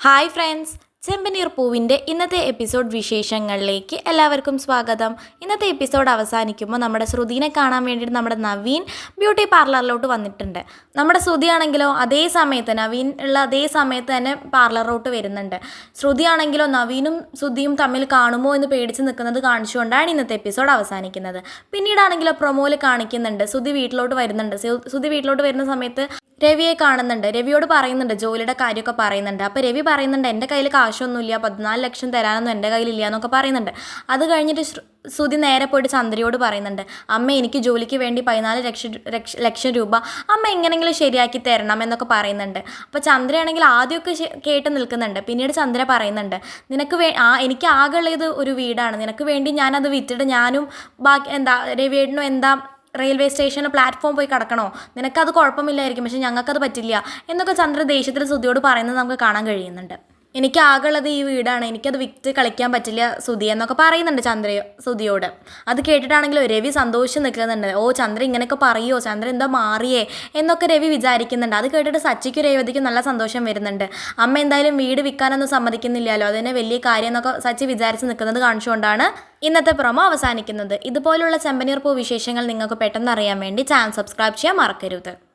Hi friends ചെമ്പനീർ പൂവിന്റെ ഇന്നത്തെ episode വിശേഷങ്ങളിലേക്ക് എല്ലാവർക്കും സ്വാഗതം. ഇന്നത്തെ എപ്പിസോഡ് അവസാനിക്കുമ്പോൾ നമ്മുടെ ശ്രുതിനെ കാണാൻ വേണ്ടിയിട്ട് നമ്മുടെ നവീൻ ബ്യൂട്ടി പാർലറിലോട്ട് വന്നിട്ടുണ്ട്. നമ്മുടെ ശ്രുതി ആണെങ്കിലോ അതേ സമയത്ത് നവീൻ ഉള്ള അതേ സമയത്ത് തന്നെ പാർലറിലോട്ട് വരുന്നുണ്ട്. ശ്രുതി ആണെങ്കിലോ നവീനും ശ്രുതിയും തമ്മിൽ കാണുമോ എന്ന് പേടിച്ച് നിൽക്കുന്നത് കാണിച്ചുകൊണ്ടാണ് ഇന്നത്തെ എപ്പിസോഡ് അവസാനിക്കുന്നത്. പിന്നീടാണെങ്കിലോ പ്രൊമോയിൽ കാണിക്കുന്നുണ്ട്. ശ്രുതി വീട്ടിലോട്ട് വരുന്നുണ്ട്. ശ്രു- ശ്രുതി വീട്ടിലോട്ട് വരുന്ന സമയത്ത് രവിയെ കാണുന്നുണ്ട്. രവിയോട് പറയുന്നുണ്ട് ജോലിയുടെ കാര്യമൊക്കെ പറയുന്നുണ്ട്. അപ്പോൾ രവി പറയുന്നുണ്ട് എന്റെ കയ്യിൽ കാശൊന്നുമില്ല പതിനാല് ലക്ഷം തരാനൊന്നും എന്റെ കയ്യിലില്ല എന്നൊക്കെ പറയുന്നുണ്ട്. അത് കഴിഞ്ഞിട്ട് ശ്രു- ശ്രുതി നേരെ പോയിട്ട് ചന്ദ്രയോട് പറയുന്നുണ്ട് അമ്മ എനിക്ക് ജോലിക്ക് വേണ്ടി പതിനാല് ലക്ഷം ലക്ഷം രൂപ അമ്മ എങ്ങനെങ്കിലും ശരിയാക്കി തരണം എന്നൊക്കെ പറയുന്നുണ്ട്. അപ്പോൾ ചന്ദ്രയാണെങ്കിൽ ആദ്യമൊക്കെ കേട്ട് നിൽക്കുന്നുണ്ട്. പിന്നീട് ചന്ദ്ര പറയുന്നുണ്ട് നിനക്ക് വേ ആ എനിക്ക് ആകെ ഉള്ളത് ഒരു വീടാണ്. നിനക്ക് വേണ്ടി ഞാനത് വിറ്റിട്ട് ഞാനും ബാക്കി എന്താ രവിയേടനും എന്താ റെയിൽവേ സ്റ്റേഷന് പ്ലാറ്റ്ഫോം പോയി കിടക്കണോ? നിനക്കത് കുഴപ്പമില്ലായിരിക്കും പക്ഷെ ഞങ്ങൾക്കത് പറ്റില്ല. എന്നൊക്കെ ചന്ദ്ര ദേഷ്യത്തിൽ സുധിയോട് പറയുന്നത് നമുക്ക് കാണാൻ കഴിയുന്നുണ്ട്. എനിക്ക് ആകെയുള്ളത് ഈ വീടാണ്. എനിക്കത് വിറ്റ് കളിക്കാൻ പറ്റില്ല സുധി എന്നൊക്കെ പറയുന്നുണ്ട് ചന്ദ്ര സുധിയോട്. അത് കേട്ടിട്ടാണെങ്കിലും രവി സന്തോഷം നിൽക്കുന്നുണ്ട്. ഓ ചന്ദ്ര ഇങ്ങനെയൊക്കെ പറയുമോ ചന്ദ്ര എന്താ മാറിയേ? എന്നൊക്കെ രവി വിചാരിക്കുന്നുണ്ട്. അത് കേട്ടിട്ട് സച്ചിക്കും രേവതിക്കും നല്ല സന്തോഷം വരുന്നുണ്ട്. അമ്മ എന്തായാലും വീട് വിൽക്കാനൊന്നും സമ്മതിക്കുന്നില്ലല്ലോ. അതിനെ വലിയ കാര്യം എന്നൊക്കെ സച്ചി വിചാരിച്ച് നിൽക്കുന്നത് കാണിച്ചുകൊണ്ടാണ് ഇന്നത്തെ പ്രൊമോ അവസാനിക്കുന്നത്. ഇതുപോലുള്ള ചെമ്പനീർ പൂ വിശേഷങ്ങൾ നിങ്ങൾക്ക് പെട്ടെന്ന് അറിയാൻ വേണ്ടി ചാനൽ സബ്സ്ക്രൈബ് ചെയ്യാൻ മറക്കരുത്.